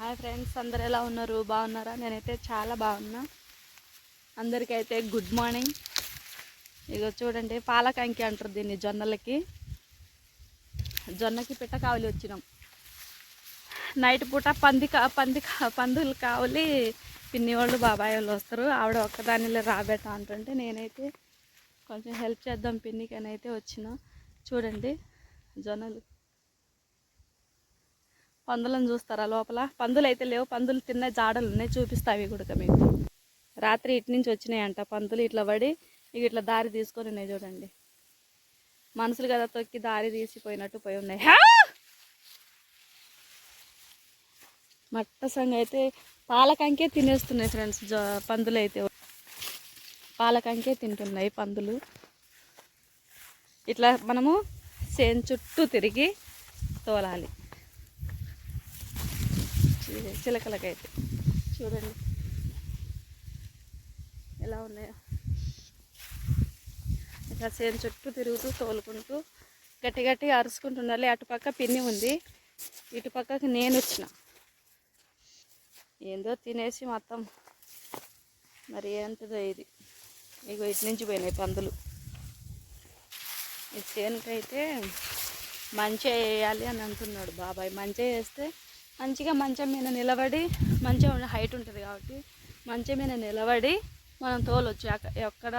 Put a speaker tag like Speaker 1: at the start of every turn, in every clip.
Speaker 1: Hi friends అందరు ఎలా ఉన్నారు? బాగున్నారా? నేనైతే చాలా బాగున్నా. అందరికైతే గుడ్ మార్నింగ్. ఇగో చూడండి పాలకంకి అంటారు దీన్ని జొన్నలకి. జొన్నకి పిట్ట కావలి వచ్చినాం. నైట్ పూట పంది కా పంది పందులు కావలి పిన్ని వాళ్ళు బాబాయ్ వాళ్ళు వస్తారు. ఆవిడ ఒక్కదానిలో రాబెట్ట అంటుంటే నేనైతే కొంచెం హెల్ప్ చేద్దాం పిన్నికి అని అయితే వచ్చిన. చూడండి జొన్నలు. పందులను చూస్తారా లోపల? పందులు అయితే లేవు. పందులు తిన్న జాడలు ఉన్నాయి చూపిస్తా అవి కూడా మీకు. రాత్రి ఇటు నుంచి వచ్చినాయంట పందులు. ఇట్లా పడి ఇక ఇట్లా దారి తీసుకొని ఉన్నాయి చూడండి. మనుషులు కదా తొక్కి దారి తీసిపోయినట్టు పోయి ఉన్నాయి. హా! మట్ట సంగ అయితే పాలకంకే తినేస్తున్నాయి ఫ్రెండ్స్ జ పందులు అయితే పాలకంకే తింటున్నాయి పందులు. ఇట్లా మనము సేన్ చుట్టూ తిరిగి తోలాలి. చిలకలకైతే. చూడండి. ఎలా ఉన్నాయో. ఇట్లా చేను చుట్టూ తిరుగుతూ తోలుకుంటూ గట్టి గట్టిగా అరుచుకుంటున్నారు అటుపక్క పిన్ని ఉంది. ఇటు పక్కకి నేను వచ్చిన. ఏందో తినేసి మొత్తం. మరి ఏంటిదో ఇది? ఇగో ఇటు నుంచి పోయినాయి పందులు. ఈ చేనుకైతే మంచిగా వేయాలి అని అంటున్నాడు బాబాయ్. మంచిగా వేస్తే మంచిగా మంచం మీద నిలబడి మంచిగా హైట్ ఉంటుంది కాబట్టి మంచం మీద నిలబడి మనం తోలొచ్చు ఎక్కడ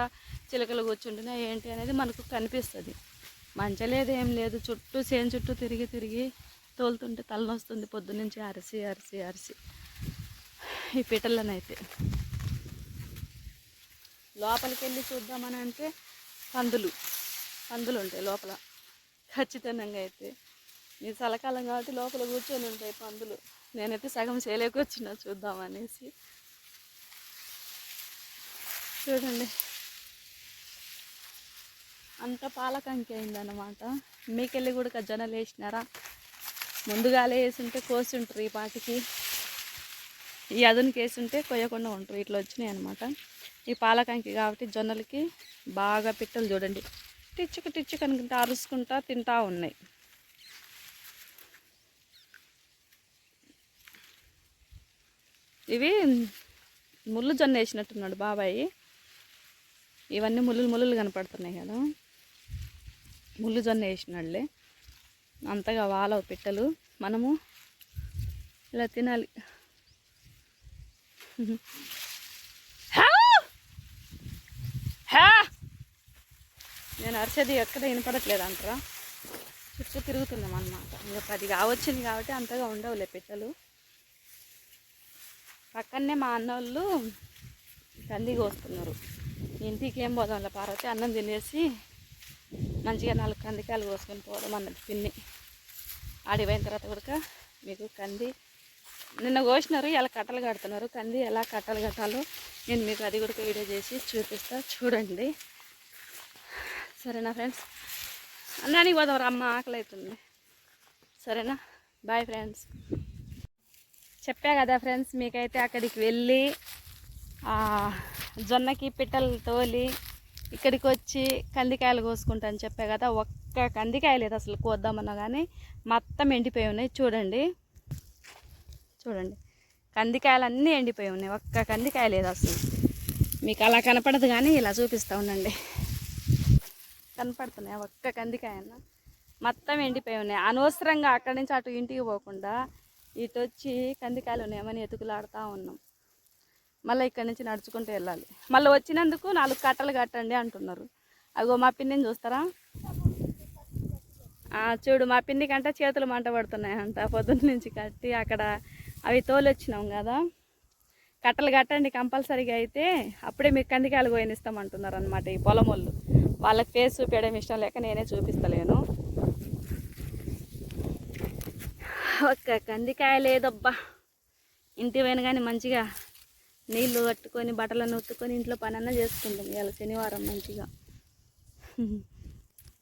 Speaker 1: చిలకలు కూర్చుంటున్నాయి ఏంటి అనేది మనకు కనిపిస్తుంది. మంచి లేదు ఏం లేదు. చుట్టూ చేను చుట్టూ తిరిగి తిరిగి తోలుతుంటే తలనొస్తుంది పొద్దునుంచి అరిసి అరిసి అరిసి. ఈ పిట్టలనైతే. లోపలికి వెళ్ళి చూద్దామని అంటే పందులు పందులు ఉంటాయి లోపల. ఖచ్చితంగా అయితే. ఇది చలకాలం కాబట్టి లోపల కూర్చొని ఉంటాయి పందులు. నేనైతే సగం చేయలేక వచ్చిన చూద్దామనేసి. చూడండి. అంత పాలకంకి అయిందన్నమాట. మీకెళ్ళి కూడా జొన్నలు వేసినారా? ముందుగాలే వేసుంటే కోసి ఉంటారు ఈ పాటికి. ఈ అదునికి వేసుంటే కొయ్యకుండా ఉంటారు. ఇట్లా వచ్చినాయి అనమాట ఈ పాలకంకి కాబట్టి జొన్నలకి బాగా పిట్టలు చూడండి. టిచ్చుకు టిచ్చుకు అనుకుంటా అరుచుకుంటా తింటా ఉన్నాయి. ఇవి ముళ్ళు జొన్న వేసినట్టున్నాడు బాబాయ్. ఇవన్నీ ముళ్ళు ముళ్ళు కనపడుతున్నాయి కదా. ముళ్ళు జొన్న వేసినాళ్ళే అంతగా వాలవు పిట్టలు. మనము ఇలా తినాలి. నేను అరిచేది ఎక్కడ వినపడట్లేదు అంటారా. చుట్టూ తిరుగుతున్నాం అనమాట ఇంకా పది కావచ్చింది కాబట్టి అంతగా ఉండవులే పిట్టలు. పక్కనే మా అన్నోళ్ళు కంది కోస్తున్నారు. ఇంటికి ఏం పోదాంలే పార్వతి అన్నం తినేసి మంచిగా నాలుగు కందికాయలు కోసుకొని పోదాం అన్నది పిన్ని. ఆడిపోయిన తర్వాత కూడా మీకు కంది నిన్న కోసినారు ఇలా కట్టలు కడుతున్నారు. కంది ఎలా కట్టలు కట్టాలో నేను మీకు అది కూడా వీడియో చేసి చూపిస్తా చూడండి. సరేనా ఫ్రెండ్స్? అన్నానికి పోదాం అమ్మ ఆకలి అవుతుంది సరేనా? Bye friends. చెప్పా కదా ఫ్రెండ్స్ మీకైతే అక్కడికి వెళ్ళి జొన్నకి పిట్టలు తోలి ఇక్కడికి వచ్చి కందికాయలు కోసుకుంటాను చెప్పా కదా. ఒక్క కందికాయ లేదు అసలు కోద్దామన్నా కానీ మొత్తం ఎండిపోయి ఉన్నాయి. చూడండి చూడండి. కందికాయలు అన్నీ ఎండిపోయి ఉన్నాయి. ఒక్క కందికాయ లేదు అసలు. మీకు అలా కనపడదు కానీ ఇలా చూపిస్తూ ఉండండి. కనపడుతున్నాయి? ఒక్క కందికాయ అన్న మొత్తం ఎండిపోయి ఉన్నాయి. అనవసరంగా అక్కడి నుంచి అటు ఇంటికి పోకుండా ఇటు వచ్చి కందికాయలు ఉన్నాయమని ఎతుకులాడుతూ ఉన్నాం. మళ్ళీ ఇక్కడి నుంచి నడుచుకుంటూ వెళ్ళాలి. మళ్ళీ వచ్చినందుకు నాలుగు కట్టలు కట్టండి అంటున్నారు. అగో మా పిన్నిని చూస్తారా? చూడు మా పిన్ని కంటే చేతులు మంట పడుతున్నాయి అంట. పొద్దున్న నుంచి కట్టి అక్కడ అవి తోలొచ్చినాం కదా. కట్టలు కట్టండి కంపల్సరీగా అయితే. అప్పుడే మీకు కందికాయలు పోయినిస్తామంటున్నారు అనమాట ఈ పొలం వాళ్ళు వాళ్ళకి ఫేస్ చూపించడం ఇష్టం లేక నేనే చూపిస్తలేను. ఒక్క కందికాయ లేదబ్బా. ఇంటి పోయిన కానీ మంచిగా నీళ్ళు కట్టుకొని బట్టలను ఉత్తుకొని ఇంట్లో పనన్నా చేసుకుంటాం. ఇవాళ శనివారం మంచిగా.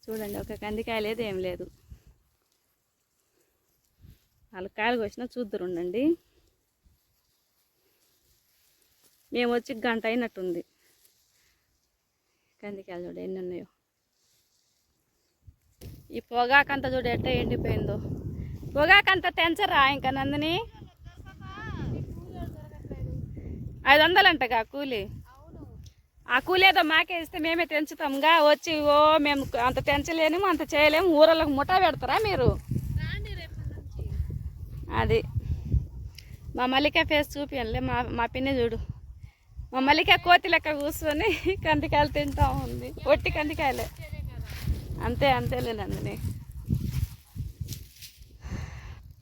Speaker 1: చూడండి ఒక కందికాయ లేదు ఏం లేదు. నాలుగు కాయలు కోసినా చూద్దరు ఉండండి. మేము వచ్చి గంట అయినట్టుంది. కందికాయలు చూడ ఎన్ని ఉన్నాయో. ఈ పొగాకంతా చూడ ఎట్ట ఎండిపోయిందో. పొగాకంతా తెంచరా ఇంకా నందిని. ఐదు వందలంటగా కూలి. ఆ కూలి ఏదో మాకే ఇస్తే మేమే తెంచుతాంగా వచ్చి ఓ మేము అంత తెంచలేము అంత చేయలేము. ఊరలకు ముఠా పెడతారా మీరు? అది. మా మల్లిక ఫేస్ చూపియంలే మా మా పిన్ని చూడు. మా మల్లిక కోతి లెక్క కూర్చొని కందికాయలు తింటా ఉంది. ఒట్టి కందికాయలే. అంతే అంతేలే నందిని.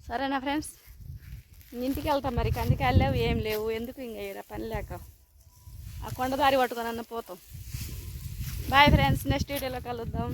Speaker 1: సరేనా ఫ్రెండ్స్? ఇంటికి వెళ్తాం మరి. కందికాయలు లేవు ఏం లేవు. ఎందుకు ఇంకా పని లేక? ఆ కొండదారి పట్టుకొని అన్న పోతాం. Bye friends. నెక్స్ట్ వీడియోలో కలుద్దాం.